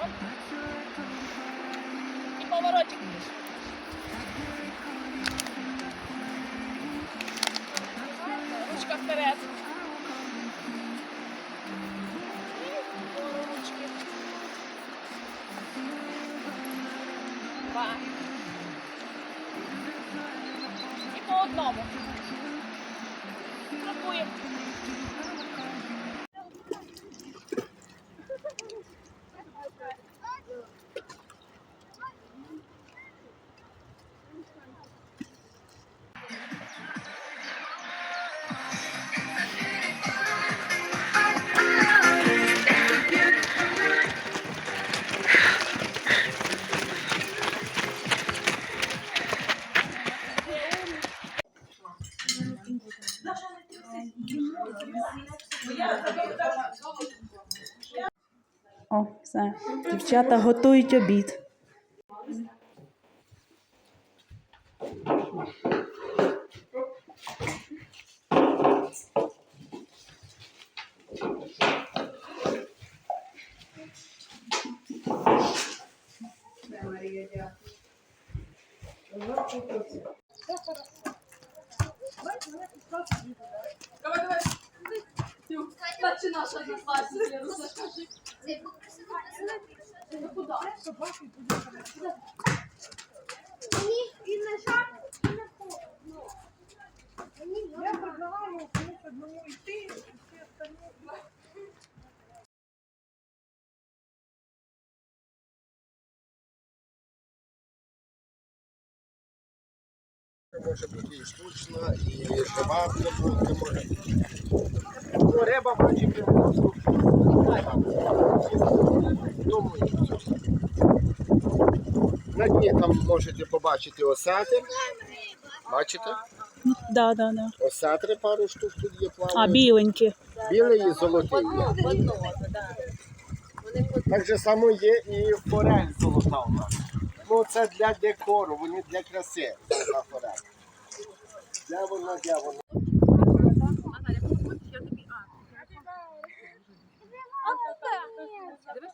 Оп. І поворотик. Ручка вперед. Два. І по одному. Крокуємо. О, все. Дівчата готують обід. Я предлагаю комусь одному йти, і всі остальні. Може бути і штучна, і бути може. Риба бачите, на дні там можете побачити осетр. Бачите? Да, да, да. Осетри пару штук тут є плавають. А, біленькі. Білий і золотий є. Так же само є і форель золота у нас. Ну це для декору, вони для краси. Золота форель. Де вона, де вона?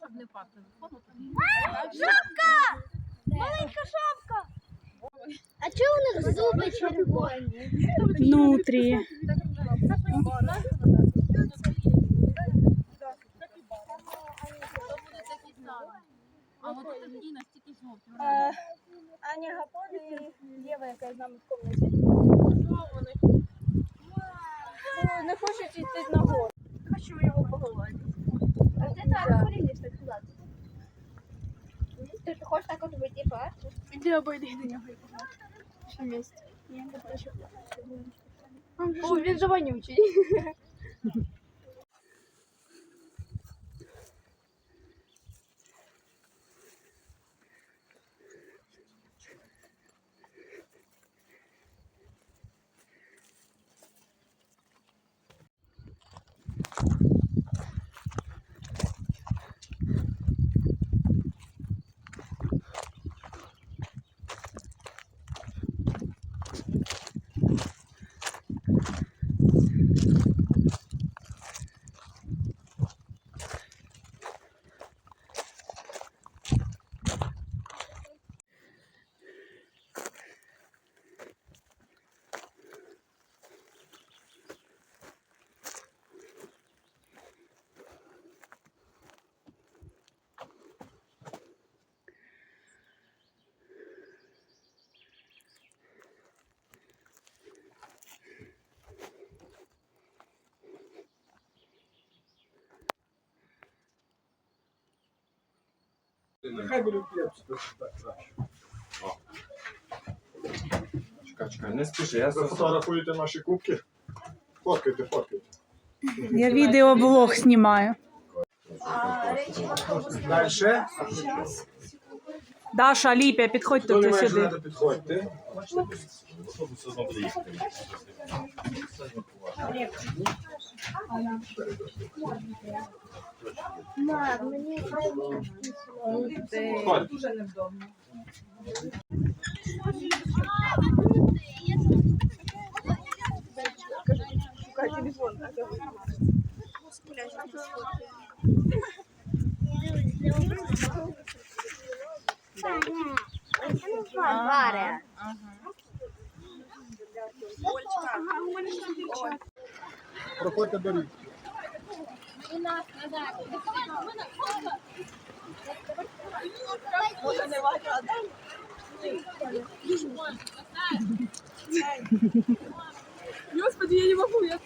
А чого у них зуби червоні? Внутрі. Аня Гапон і Єва, яка з нами в комнаті. Ну, не хочуть йти на гору. Хочу його погладити. А ти так полізеш так туди. Ти ж хочеш так от вийти, па? Іди обойди до нього і. Ще місце. Я не хочу. О, він же вонючий. Нехай буде так краще. Чекай, чекай, не спіши, я Ви за фотографуєте наші кубки? Фоткайте, фоткайте. Я відеоблог знімаю. Далі. Даша, Ліпя, підходьте Хто не ти має сюди. жодати, підходьте. Мам, мені Ходь. Дуже невдобно. Шукай телефон. А я Да. Швейцарія. Проходьте беріть. Господи, я не могу, я